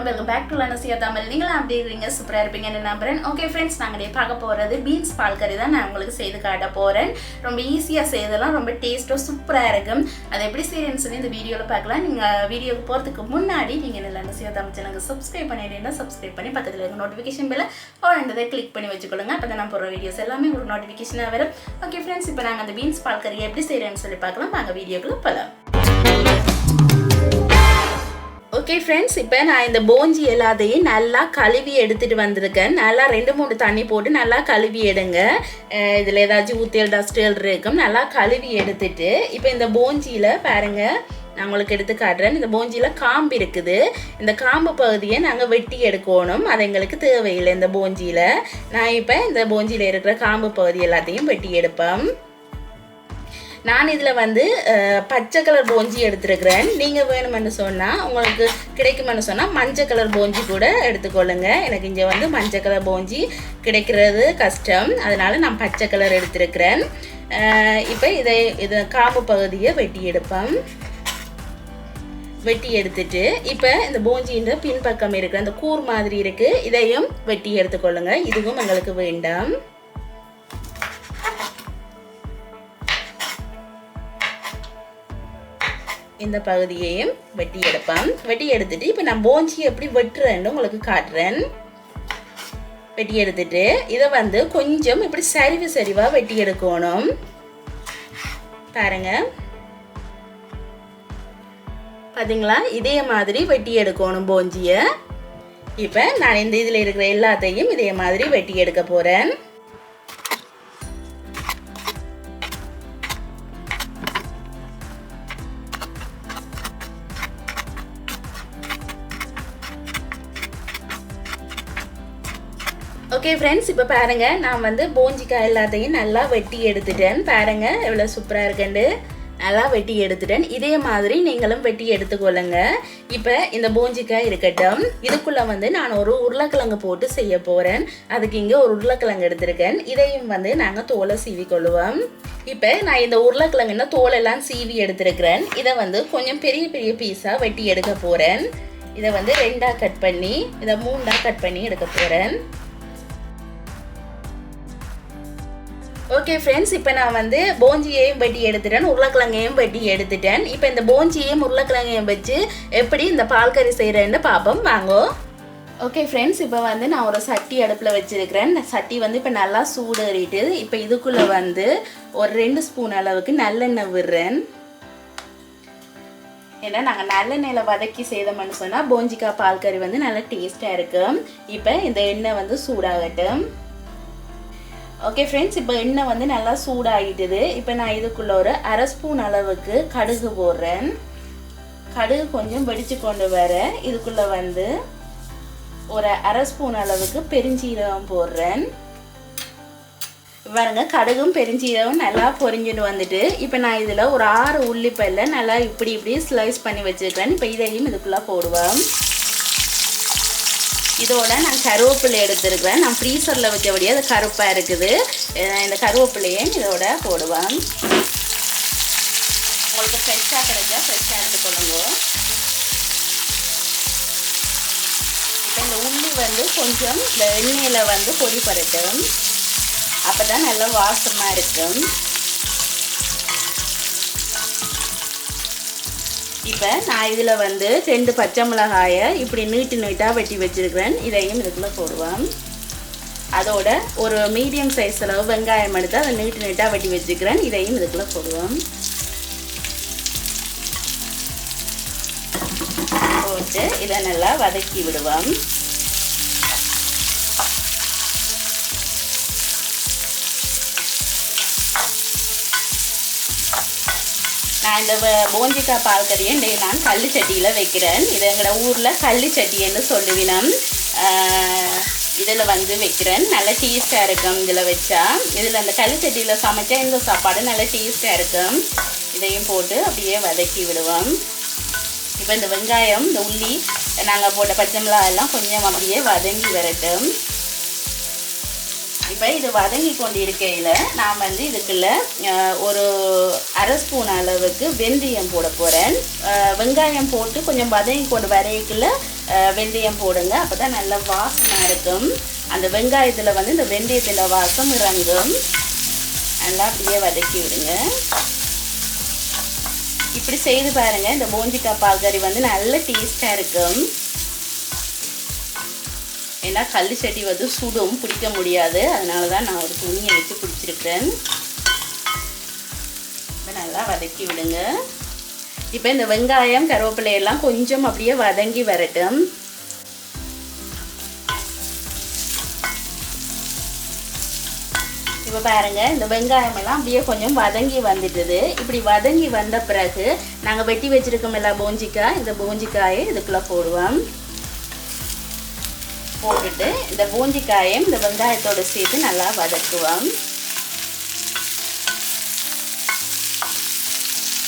வணக்கம் welcome back to லனசியா தமிழ் நீங்களும் அப்படி இருக்கீங்க சூப்பராக இருப்பீங்கன்னு நம்புறேன். ஓகே ஃப்ரெண்ட்ஸ் நாங்கள் பார்க்க போகிறது பீன்ஸ் பால் கறி தான். நான் உங்களுக்கு செய்து காட்ட போகிறேன் ரொம்ப ஈஸியாக செய்தெல்லாம் ரொம்ப டேஸ்ட்டும் சூப்பராக இருக்கும் அதை எப்படி செய்யணும்னு சொல்லி இந்த வீடியோவில் பார்க்கலாம். நீங்கள் வீடியோக்கு போகிறதுக்கு முன்னாடி நீங்கள் இந்த லனசியா தமிழ் சேனலுக்கு சப்ஸ்கிரைப் பண்ணிடுறீங்கன்னா சப்ஸ்கிரைப் பண்ணி பக்கத்தில் இருக்க நோட்டிஃபிகேஷன் பில்ல ஓரண்டதை கிளிக் பண்ணி வச்சுக்கொள்ளுங்க. அப்போ தான் நான் போகிற வீடியோஸ் எல்லாமே உங்களுக்கு நோட்டிஃபிகேஷனாக வரும். ஓகே ஃப்ரெண்ட்ஸ் இப்போ நாங்கள் அந்த பீன்ஸ் பால் கறி எப்படி செய்கிறேன்னு சொல்லி பார்க்கலாம். நாங்கள் வீடியோக்குள்ளே போகலாம் ஓகே ஃப்ரெண்ட்ஸ் இப்போ நான் இந்த போஞ்சி எல்லாத்தையும் நல்லா கழுவி எடுத்துகிட்டு வந்திருக்கேன். நல்லா ரெண்டு மூணு தண்ணி போட்டு நல்லா கழுவி எடுங்க. இதில் ஏதாச்சும் ஊத்தியல் டஸ்டியல் இருக்கும். நல்லா கழுவி எடுத்துட்டு இப்போ இந்த போஞ்சியில் பாருங்கள் நான் உங்களுக்கு எடுத்து காட்டுறேன். இந்த போஞ்சியில் காம்பு இருக்குது. இந்த காம்பு பகுதியை நாங்கள் வெட்டி எடுக்கணும். அது எங்களுக்கு தேவையில்லை இந்த போஞ்சியில். நான் இப்போ இந்த போஞ்சியில் இருக்கிற காம்பு பகுதி எல்லாத்தையும் வெட்டி எடுப்பேன் நான் இதில் வந்து பச்சை கலர் போஞ்சி எடுத்துருக்கிறேன். நீங்கள் வேணுமென்னு சொன்னால் உங்களுக்கு கிடைக்குமென்னு சொன்னால் மஞ்சள் கலர் போஞ்சி கூட எடுத்துக்கொள்ளுங்க. எனக்கு இங்கே வந்து மஞ்சள் கலர் போஞ்சி கிடைக்கிறது கஷ்டம். அதனால் நான் பச்சை கலர் எடுத்திருக்கிறேன். இப்போ இதை இதை காம்பு பகுதியை வெட்டி எடுப்பேன் வெட்டி எடுத்துட்டு இப்போ இந்த போஞ்சின்ற பின்பக்கம் இருக்கிற அந்த கூர் மாதிரி இருக்குது இதையும் வெட்டி எடுத்துக்கொள்ளுங்க. இதுவும் எங்களுக்கு வேண்டாம். இந்த பகுதியையும் வெட்டி எடுப்பேன் வெட்டி எடுத்துட்டு இப்போ நான் போஞ்சி எப்படி வெட்டுறேன்னு உங்களுக்கு காட்டுறேன். வெட்டி எடுத்துட்டு இதை வந்து கொஞ்சம் இப்படி சரிவு சரிவாக வெட்டி எடுக்கணும். பாருங்க. பார்த்தீங்களா இதே மாதிரி வெட்டி எடுக்கணும் போஞ்சியை. இப்போ நான் இந்த இதில் இருக்கிற எல்லாத்தையும் இதே மாதிரி வெட்டி எடுக்க போகிறேன் ஓகே ஃப்ரெண்ட்ஸ் இப்போ பாருங்க நான் வந்து போஞ்சிக்காய் எல்லாத்தையும் நல்லா வெட்டி எடுத்துட்டேன். பாருங்க எவ்வளோ சூப்பராக இருக்குண்டு நல்லா வெட்டி எடுத்துட்டேன். இதே மாதிரி நீங்களும் வெட்டி எடுத்துக்கொள்ளுங்க. இப்போ இந்த போஞ்சிக்காய் இருக்கட்டும் இதுக்குள்ளே வந்து நான் ஒரு உருளைக்கிழங்கு போட்டு செய்ய போகிறேன் அதுக்கு இங்கே ஒரு உருளைக்கிழங்கு எடுத்திருக்கேன். இதையும் வந்து நாங்கள் தோலை சீவி கொள்ளுவோம் இப்போ நான் இந்த உருளைக்கிழங்குன்னா தோலெல்லாம் சீவி எடுத்திருக்கிறேன். இதை வந்து கொஞ்சம் பெரிய பெரிய பீஸாக வெட்டி எடுக்க போகிறேன் இதை வந்து ரெண்டாக கட் பண்ணி இதை மூண்டாக கட் பண்ணி எடுக்க போகிறேன் ஓகே ஃப்ரெண்ட்ஸ் இப்போ நான் வந்து போஞ்சியையும் பட்டி எடுத்துட்டேன் உருளைக்கிழங்கையும் பட்டி எடுத்துட்டேன். இப்போ இந்த போஞ்சியையும் உருளைக்கிழங்கையும் வச்சு எப்படி இந்த பால் கறி செய்கிறேன்னு பார்ப்போம் வாங்கோ. ஓகே ஃப்ரெண்ட்ஸ் இப்போ வந்து நான் ஒரு சட்டி அடுப்பில் வச்சுருக்கிறேன். சட்டி வந்து இப்போ நல்லா சூடேறிட்டு இப்போ இதுக்குள்ளே வந்து ஒரு ரெண்டு ஸ்பூன் அளவுக்கு நல்லெண்ணெய் விடுறேன். ஏன்னா நாங்கள் நல்லெண்ணெயில் வதக்கி செய்தோம்னு சொன்னால் போஞ்சிக்காய் பால் கறி வந்து நல்லா டேஸ்ட்டாக இருக்கும். இப்போ இந்த எண்ணெய் வந்து சூடாகட்டும். ஓகே ஃப்ரெண்ட்ஸ் இப்போ எண்ணெய் வந்து நல்லா சூடாகிட்டுது இப்போ நான் இதுக்குள்ளே ஒரு அரை ஸ்பூன் அளவுக்கு கடுகு போடுறேன். கடுகு கொஞ்சம் வெடித்து கொண்டு வர இதுக்குள்ளே வந்து ஒரு அரை ஸ்பூன் அளவுக்கு பெருஞ்சீரகம் போடுறேன். பாருங்க கடுகும் பெருஞ்சீரகம் நல்லா பொரிஞ்சுட்டு வந்துட்டு இப்போ நான் இதில் ஒரு ஆறு உள்ளிப்பல்ல நல்லா இப்படி இப்படி ஸ்லைஸ் பண்ணி வச்சுருக்கேன் இப்போ இதையும் இதுக்குள்ளே போடுவேன் இதோட நான் கருவேப்பிலை எடுத்துருக்கிறேன். நான் ஃப்ரீசரில் வைக்கபடியே அது கருப்பாக இருக்குது. இந்த கருவேப்பிலையும் இதோட போடுவேன் உங்களுக்கு ஃப்ரெஷ்ஷாக கிடைச்சா ஃப்ரெஷ்ஷாக எடுத்துக்கொள்ளுங்க. இப்போ இந்த உள்ளி வந்து கொஞ்சம் இந்த எண்ணெயில் வந்து பொடி பரட்டும். அப்போ தான் நல்லா வாசமாக இருக்கும். இப்போ நான் இதில் வந்து ரெண்டு பச்சை மிளகாயை இப்படி நீட்டு நீட்டாக வெட்டி வச்சுருக்கிறேன். இதையும் இதுக்குள்ளே போடுவேன் அதோட ஒரு மீடியம் சைஸ் அளவு வெங்காயம் எடுத்து அதை நீட்டு நீட்டாக வெட்டி வச்சுருக்கிறேன். இதையும் இதுக்குள்ளே போடுவேன் போட்டு இதை நல்லா வதக்கி விடுவோம். நான் இந்த போஞ்சிக்காய் பால் கறியை இன்றைக்கு நான் கல் சட்டியில் வைக்கிறேன். இது எங்களோட ஊரில் கள்ளி சட்டின்னு சொல்லுவினம். இதில் வந்து வைக்கிறேன். நல்ல டேஸ்ட்டாக இருக்கும் இதில் வச்சா. இதில் அந்த கள்ளி சட்டியில் சமைச்சா இந்த சாப்பாடு நல்ல டேஸ்ட்டாக இருக்கும். இதையும் போட்டு அப்படியே வதக்கி விடுவோம். இப்போ இந்த வெங்காயம் இந்த உள்ளி நாங்கள் போட்ட பச்சை மிளகாய் எல்லாம் கொஞ்சம் அப்படியே வதங்கி வரட்டும். இப்போ இது வதங்கி கொண்டு இருக்கையில் நான் வந்து இதுக்குள்ள ஒரு அரை ஸ்பூன் அளவுக்கு வெந்தயம் போட போகிறேன் வெங்காயம் போட்டு கொஞ்சம் வதங்கி கொண்டு வரைக்குள்ள வெந்தயம் போடுங்க. அப்போ தான் நல்ல வாசமாக இருக்கும். அந்த வெங்காயத்தில் வந்து இந்த வெந்தயத்தில் வாசம் இறங்கும். நல்லா அப்படியே வதக்கி விடுங்க. இப்படி செய்து பாருங்கள் இந்த போஞ்சிக்காய் பால் கறி வந்து நல்ல டேஸ்ட்டாக இருக்கும். ஏன்னா கல் சட்டி வந்து சுடும் பிடிக்க முடியாது. அதனால தான் நான் ஒரு துணியை வச்சு பிடிச்சிருக்கிறேன். இப்போ நல்லா வதக்கி விடுங்க. இப்போ இந்த வெங்காயம் கருவேப்பிலை எல்லாம் கொஞ்சம் அப்படியே வதங்கி வரட்டும். இப்போ பாருங்க இந்த வெங்காயம் எல்லாம் அப்படியே கொஞ்சம் வதங்கி வந்துட்டுது. இப்படி வதங்கி வந்த பிறகு நாங்கள் வெட்டி வச்சுருக்கோம் எல்லாம் பூஞ்சிக்காய் இந்த பூஞ்சிக்காயை இதுக்குள்ளே போடுவோம். போட்டுட்டு இந்த பூஞ்சிக்காயும் இந்த வெங்காயத்தோட சேர்த்து நல்லா வதக்குவோம்.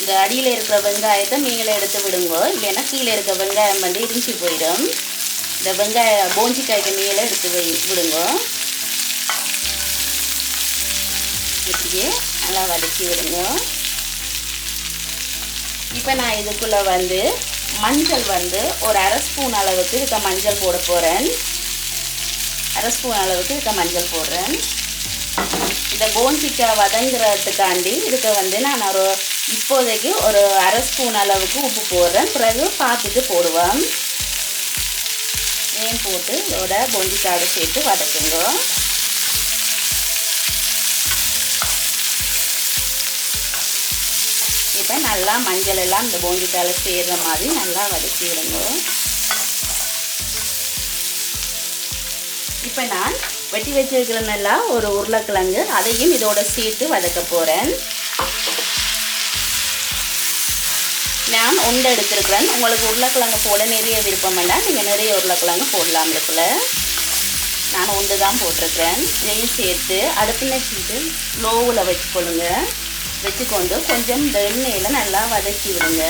இந்த அடியில் இருக்கிற வெங்காயத்தை நீங்களே எடுத்து விடுங்க. இல்லைன்னா கீழே இருக்க வெங்காயம் வந்து இடிஞ்சு போயிடும். இந்த வெங்காய போஞ்சிக்காய்க்கு நீங்களே எடுத்து விடுங்க. இப்படியே நல்லா வதக்கி விடுங்க. இப்போ நான் இதுக்குள்ளே வந்து மஞ்சள் வந்து ஒரு அரை ஸ்பூன் அளவுக்கு இருக்க மஞ்சள் போட போகிறேன் அரை ஸ்பூன் அளவுக்கு இருக்க மஞ்சள் போடுறேன். இந்த போன்சிக்கா வதங்குறதுக்காண்டி இதுக்கு வந்து நான் ஒரு இப்போதைக்கு ஒரு அரை ஸ்பூன் அளவுக்கு உப்பு போடுறேன். பிறகு பார்த்துட்டு போடுவேன் ஏன் போட்டு இதோட போஞ்சிக்காயோட சேர்த்து வதக்குங்க. இப்போ நல்லா மஞ்சள் எல்லாம் இந்த போஞ்சிக்காயில் சேர்கிற மாதிரி நல்லா வதக்கி விடுங்க இப்போ நான் வெட்டி வச்சிருக்கிற நல்லா ஒரு உருளைக்கிழங்கு அதையும் இதோட சேர்த்து வதக்க போகிறேன் நான் உண்டை எடுத்திருக்கிறேன். உங்களுக்கு உருளைக்கிழங்கு போட நிறைய விருப்பம் வேண்டாம் நீங்கள் நிறைய உருளைக்கிழங்கு போடலாம் இதுக்குள்ள. நான் உண்டு தான் போட்டிருக்கிறேன். இதையும் சேர்த்து அடுப்பில் வச்சுட்டு லோவில் வச்சுக்கொள்ளுங்க வச்சுக்கொண்டு கொஞ்சம் இந்த எண்ணெயில் நல்லா வதக்கி விடுங்க.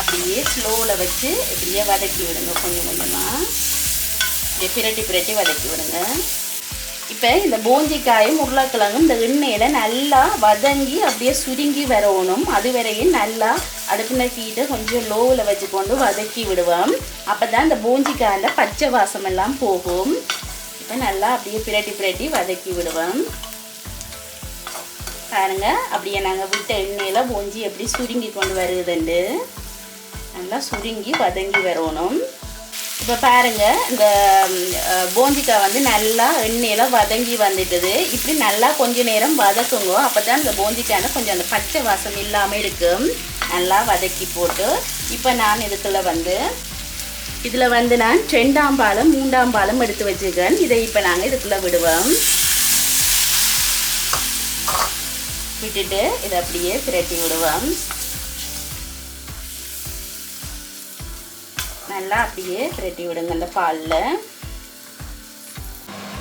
அப்படியே ஸ்லோவில் வச்சு இப்படியே வதக்கி விடுங்க. கொஞ்சம் கொஞ்சமாக அப்படியே பிரட்டி பிரட்டி வதக்கி விடுங்க. இப்போ இந்த பூஞ்சிக்காயும் உருளைக்கிழங்கும் இந்த எண்ணெயில் நல்லா வதங்கி அப்படியே சுருங்கி வரணும். அது வரையும் நல்லா அடுப்பின கீட்டை கொஞ்சம் லோவில் வச்சு கொண்டு வதக்கி விடுவோம். அப்போ தான் இந்த பூஞ்சிக்காயில் பச்சை வாசம் எல்லாம் போகும். இப்போ நல்லா அப்படியே பிரட்டி பிரட்டி வதக்கி விடுவோம். பாருங்கள் அப்படியே நாங்கள் விட்ட எண்ணெயில் பூஞ்சி எப்படி சுருங்கி கொண்டு வருதுண்டு நல்லா சுருங்கி வதங்கி வரணும். இப்போ பாருங்கள் இந்த போந்திக்காய் வந்து நல்லா எண்ணெயில் வதங்கி வந்துட்டுது. இப்படி நல்லா கொஞ்ச நேரம் வதக்குங்க. அப்போ தான் இந்த போஞ்சிக்காய்ல கொஞ்சம் அந்த பச்சை வாசம் இல்லாமல் இருக்கும் நல்லா வதக்கி போட்டு இப்போ நான் இதுக்குள்ள வந்து இதில் வந்து நான் ரெண்டாம் பாலம் மூன்றாம் பாலம் எடுத்து வச்சுருக்கேன். இதை இப்போ நாங்கள் இதுக்குள்ளே விடுவோம். விட்டுட்டு இதை அப்படியே திரட்டி விடுவோம். நல்லா அப்படியே பிரட்டி விடுங்க இந்த பாலில்.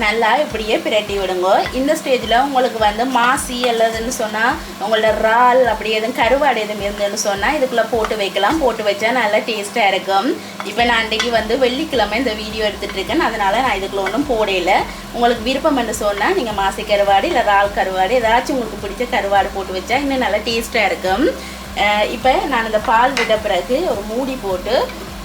நல்லா இப்படியே பிரட்டி விடுங்க. இந்த ஸ்டேஜில் உங்களுக்கு வந்து மாசி அல்லதுன்னு சொன்னால் உங்களோட இறால் அப்படி எதுவும் கருவாடு எதுவும் இருந்ததுன்னு சொன்னால் இதுக்குள்ளே போட்டு வைக்கலாம். போட்டு வச்சா நல்லா டேஸ்ட்டாக இருக்கும். இப்போ நான் அன்றைக்கி வந்து வெள்ளிக்கிழமை இந்த வீடியோ எடுத்துகிட்டு இருக்கேன். அதனால் நான் இதுக்குள்ள ஒன்றும் போடையில உங்களுக்கு விருப்பம் என்று சொன்னால் நீங்கள் மாசி கருவாடு இல்லை இறால் கருவாடு ஏதாச்சும் உங்களுக்கு பிடிச்ச கருவாடு போட்டு வச்சா இன்னும் நல்லா டேஸ்ட்டாக இருக்கும். இப்போ நான் இந்த பால் விட பிறகு ஒரு மூடி போட்டு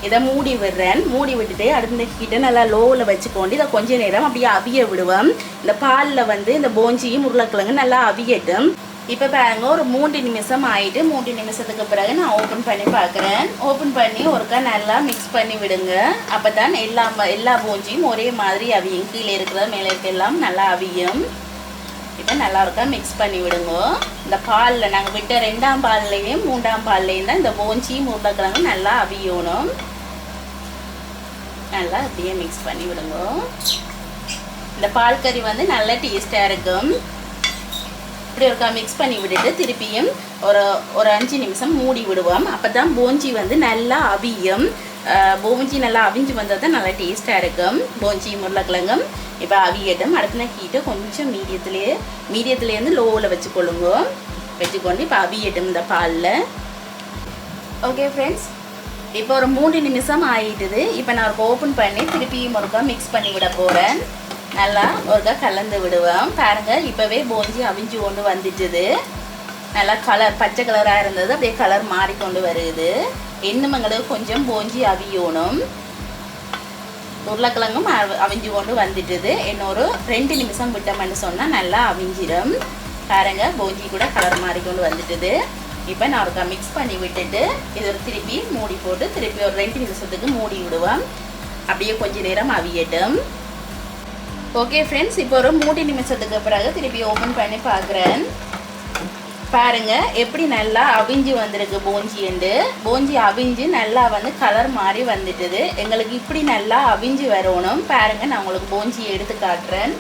இதை மூடி விடுறேன். மூடி விட்டுட்டு அடுத்த கிட்ட நல்லா லோவில் வச்சுக்கொண்டு இதை கொஞ்ச நேரம் அப்படியே அவிய விடுவேன் இந்த பாலில் வந்து இந்த போஞ்சியும் உருளைக்கிழங்கு நல்லா அவியட்டும். இப்போ பாருங்க ஒரு மூன்று நிமிஷம் ஆயிட்டு மூன்று நிமிஷத்துக்கு பிறகு நான் ஓப்பன் பண்ணி பார்க்குறேன். ஓப்பன் பண்ணி ஒருக்கா நல்லா மிக்ஸ் பண்ணி விடுங்க. அப்போ தான் எல்லா எல்லா போஞ்சியும் ஒரே மாதிரி அவியும். கீழே இருக்கிற மேலே இருக்க எல்லாம் நல்லா அவியும். இப்போ நல்லா இருக்கா மிக்ஸ் பண்ணி விடுங்க. இந்த பாலில் நாங்கள் விட்ட ரெண்டாம் பால்லையும் மூன்றாம் பால்லையும் தான் இந்த போஞ்சியும் உருளைக்கிழங்கு நல்லா அவியணும். நல்லா அப்படியே மிக்ஸ் பண்ணி விடுங்க. இந்த பால் கறி வந்து நல்ல டேஸ்ட்டாக இருக்கும். இப்படி ஒருக்கா மிக்ஸ் பண்ணி விட்டுட்டு திருப்பியும் ஒரு ஒரு அஞ்சு நிமிஷம் மூடி விடுவோம். அப்போ தான் போஞ்சி வந்து நல்லா அவியும். போஞ்சி நல்லா அவிஞ்சு வந்தால் தான் நல்லா டேஸ்ட்டாக இருக்கும். போஞ்சி உருளைக்கிழங்கும் இப்போ அவியட்டும். அடுத்தன ஹீட்டை கொஞ்சம் மீடியத்துலேயே மீடியத்துலேருந்து லோவில் வச்சு கொள்ளுங்க வச்சுக்கொண்டு இப்போ அவியட்டும் இந்த பாலில். ஓகே ஃப்ரெண்ட்ஸ் இப்போ ஒரு மூணு நிமிஷம் ஆகிட்டுது இப்போ நான் ஒரு ஓப்பன் பண்ணி திருப்பியும் ஒருக்கா மிக்ஸ் பண்ணி விட போகிறேன் நல்லா ஒருக்கா கலந்து விடுவேன் பாருங்கள் இப்போவே போஞ்சி அவிஞ்சு கொண்டு வந்துட்டுது. நல்லா கலர் பச்சை கலராக இருந்தது. அப்படியே கலர் மாறிக்கொண்டு வருது. இன்னும் எங்களுக்கு கொஞ்சம் போஞ்சி அவியணும். உருளைக்கிழங்கும் அவிஞ்சு கொண்டு வந்துட்டுது. இன்னொரு ரெண்டு நிமிஷம் விட்டோம்னு சொன்னால் நல்லா அவிஞ்சிடும் பாருங்கள் போஞ்சி கூட கலர் மாறிக்கொண்டு வந்துட்டுது. இப்போ நான் ஒருக்கா மிக்ஸ் பண்ணி விட்டுட்டு இது ஒரு திருப்பி மூடி போட்டு திருப்பி ஒரு ரெண்டு நிமிஷத்துக்கு மூடி விடுவேன் அப்படியே கொஞ்சம் நேரம் அவியட்டும். ஓகே ஃப்ரெண்ட்ஸ் இப்போ ஒரு மூணு நிமிஷத்துக்கு பிறகு திருப்பி ஓப்பன் பண்ணி பார்க்குறேன். பாருங்க எப்படி நல்லா அவிஞ்சு வந்திருக்கு போஞ்சி என்று. போஞ்சி அவிஞ்சு நல்லா வந்து கலர் மாறி வந்துட்டுது. எங்களுக்கு இப்படி நல்லா அவிஞ்சு வரணும். பாருங்கள் நான் உங்களுக்கு போஞ்சி எடுத்து காட்டுறேன்.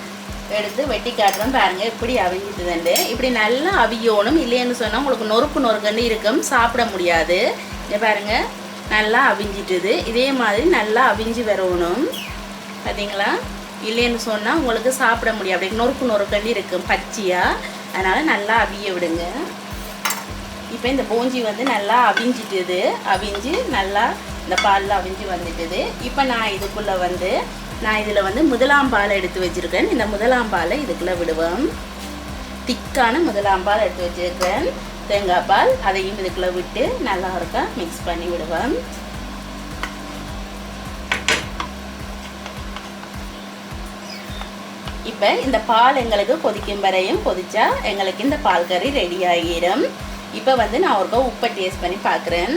எடுத்து வெட்டி காட்டுறோம் பாருங்கள் இப்படி அவிஞ்சிட்டுதுண்டு. இப்படி நல்லா அவியணும். இல்லைன்னு சொன்னால் உங்களுக்கு நொறுக்கு நொறுக்குன்னு இருக்கும். சாப்பிட முடியாது. இங்கே பாருங்கள் நல்லா அவிஞ்சிட்டுது. இதே மாதிரி நல்லா அவிஞ்சு வரணும். பார்த்தீங்களா இல்லைன்னு சொன்னால் உங்களுக்கு சாப்பிட முடியும் அப்படி நொறுக்கு நொறுக்கண்டி இருக்கும் பச்சையாக அதனால் நல்லா அவிய விடுங்க. இப்போ இந்த பூஞ்சி வந்து நல்லா அவிஞ்சிட்டுது. அவிஞ்சு நல்லா இந்த பாலில் அவிஞ்சு வந்துட்டுது. இப்போ நான் இதுக்குள்ளே வந்து நான் இதில் வந்து முதலாம் பாலை எடுத்து வச்சுருக்கேன். இந்த முதலாம் பாலை இதுக்குள்ளே விடுவேன் திக்கான முதலாம் பால் எடுத்து வச்சுருக்கேன். தேங்காய் பால் அதையும் இதுக்குள்ளே விட்டு நல்லா இருக்கா மிக்ஸ் பண்ணி விடுவேன் இப்போ இந்த பால் எங்களுக்கு கொதிக்கும் வரையும் கொதிச்சா எங்களுக்கு இந்த பால் கறி ரெடி ஆகிடும் இப்போ வந்து நான் ஒருக்கா உப்பை டேஸ்ட் பண்ணி பார்க்குறேன்.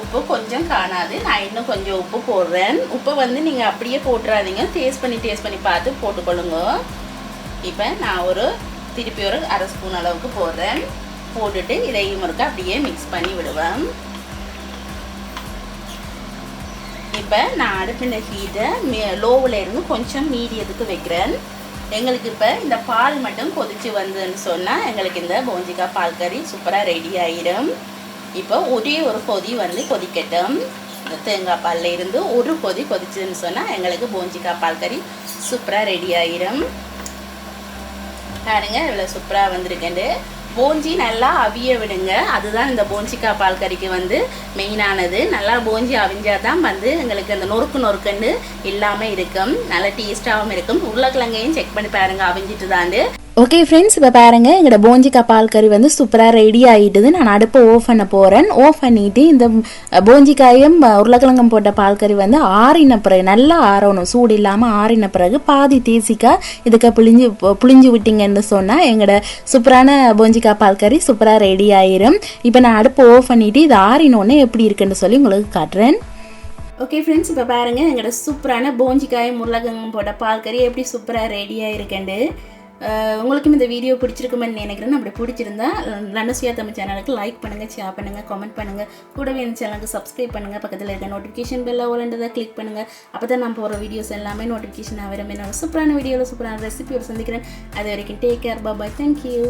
உப்பு கொஞ்சம் காணாது. நான் இன்னும் கொஞ்சம் உப்பு போடுறேன். உப்பை வந்து நீங்கள் அப்படியே போட்டுறாதீங்க. டேஸ்ட் பண்ணி டேஸ்ட் பண்ணி பார்த்து போட்டுக்கொள்ளுங்க. இப்போ நான் ஒரு திருப்பி ஒரு அரை ஸ்பூன் அளவுக்கு போடுறேன். போட்டுட்டு இதையும் ஒருக்கா அப்படியே மிக்ஸ் பண்ணி விடுவேன். இப்போ நான் அடுப்பின ஹீட்டை லோவில் இருந்து கொஞ்சம் மீடியத்துக்கு வைக்கிறேன். எங்களுக்கு இப்போ இந்த பால் மட்டும் கொதிச்சு வந்ததுன்னு சொன்னால் எங்களுக்கு இந்த போஞ்சிக்காய் பால் கறி சூப்பராக ரெடி ஆகிடும் இப்போ ஒரே ஒரு கொதி வந்து கொதிக்கட்டும். தேங்காய் பாலில் இருந்து ஒரு கொதி கொதிச்சதுன்னு சொன்னால் எங்களுக்கு போஞ்சிக்காய் பால் கறி சூப்பராக ரெடி ஆயிடும் பாருங்க இவ்வளோ சூப்பராக வந்திருக்கேன் போஞ்சி நல்லா அவிய விடுங்க. அதுதான் இந்த போஞ்சிக்காய் பால் கறிக்கு வந்து மெயினானது நல்லா போஞ்சி அவிஞ்சாதான் தான் வந்து எங்களுக்கு அந்த நொறுக்கு நொறுக்குன்னு இல்லாமல் இருக்கும். நல்லா டேஸ்ட்டாகவும் இருக்கும். உருளைக்கிழங்கையும் செக் பண்ணி பாருங்க அவிஞ்சிட்டு தாண்டு ஓகே ஃப்ரெண்ட்ஸ் இப்போ பாருங்கள் எங்களோட போஞ்சி கப்பால் கறி வந்து சூப்பராக ரெடி ஆகிட்டுது நான் அடுப்பை ஓஃப் பண்ண போகிறேன் ஓஃப் பண்ணிட்டு இந்த போஞ்சிக்காயும் உருளைக்கிழங்கும் போட்ட பால் கறி வந்து ஆறின பிறகு நல்லா ஆறணும். சூடு இல்லாமல் ஆறின பிறகு பாதி தேசிக்காய் இதுக்கு புளிஞ்சு புளிஞ்சு விட்டிங்கன்னு சொன்னால் எங்களோட சூப்பரான போஞ்சிக்காய் பால் கறி சூப்பராக ரெடி ஆயிரும். இப்போ நான் அடுப்பை ஓஃப் பண்ணிவிட்டு இது ஆறினோடனே எப்படி இருக்குன்னு சொல்லி உங்களுக்கு காட்டுறேன். ஓகே ஃப்ரெண்ட்ஸ் இப்போ பாருங்கள் எங்களோட சூப்பரான போஞ்சிக்காயும் உருளைக்கிழங்கும் போட்ட பால் கறி எப்படி சூப்பராக ரெடியாக இருக்கேன்டு உங்களுக்கும் இந்த வீடியோ பிடிச்சிருக்குமென்னு நினைக்கிறேன். அப்படி பிடிச்சிருந்தா லண்டசியா தமிழ் சேனலுக்கு லைக் பண்ணுங்கள் ஷேர் பண்ணுங்கள் கமெண்ட் பண்ணுங்கள் கூடவே இந்த சேனலுக்கு சப்ஸ்கிரைப் பண்ணுங்கள் பக்கத்தில் இருக்க நோட்டிஃபிகேஷன் பெல்ல ஓலண்டதை கிளிக் பண்ணுங்கள் அப்போ தான் நான் போகிற வீடியோஸ் எல்லாமே நோட்டிஃபிகேஷன் வரும். என்னோட சூப்பரான வீடியோவில் சூப்பரான ரெசிபியோட சந்திக்கிறேன். அது வரைக்கும் டேக் கேர் பாபாய் தேங்க்யூ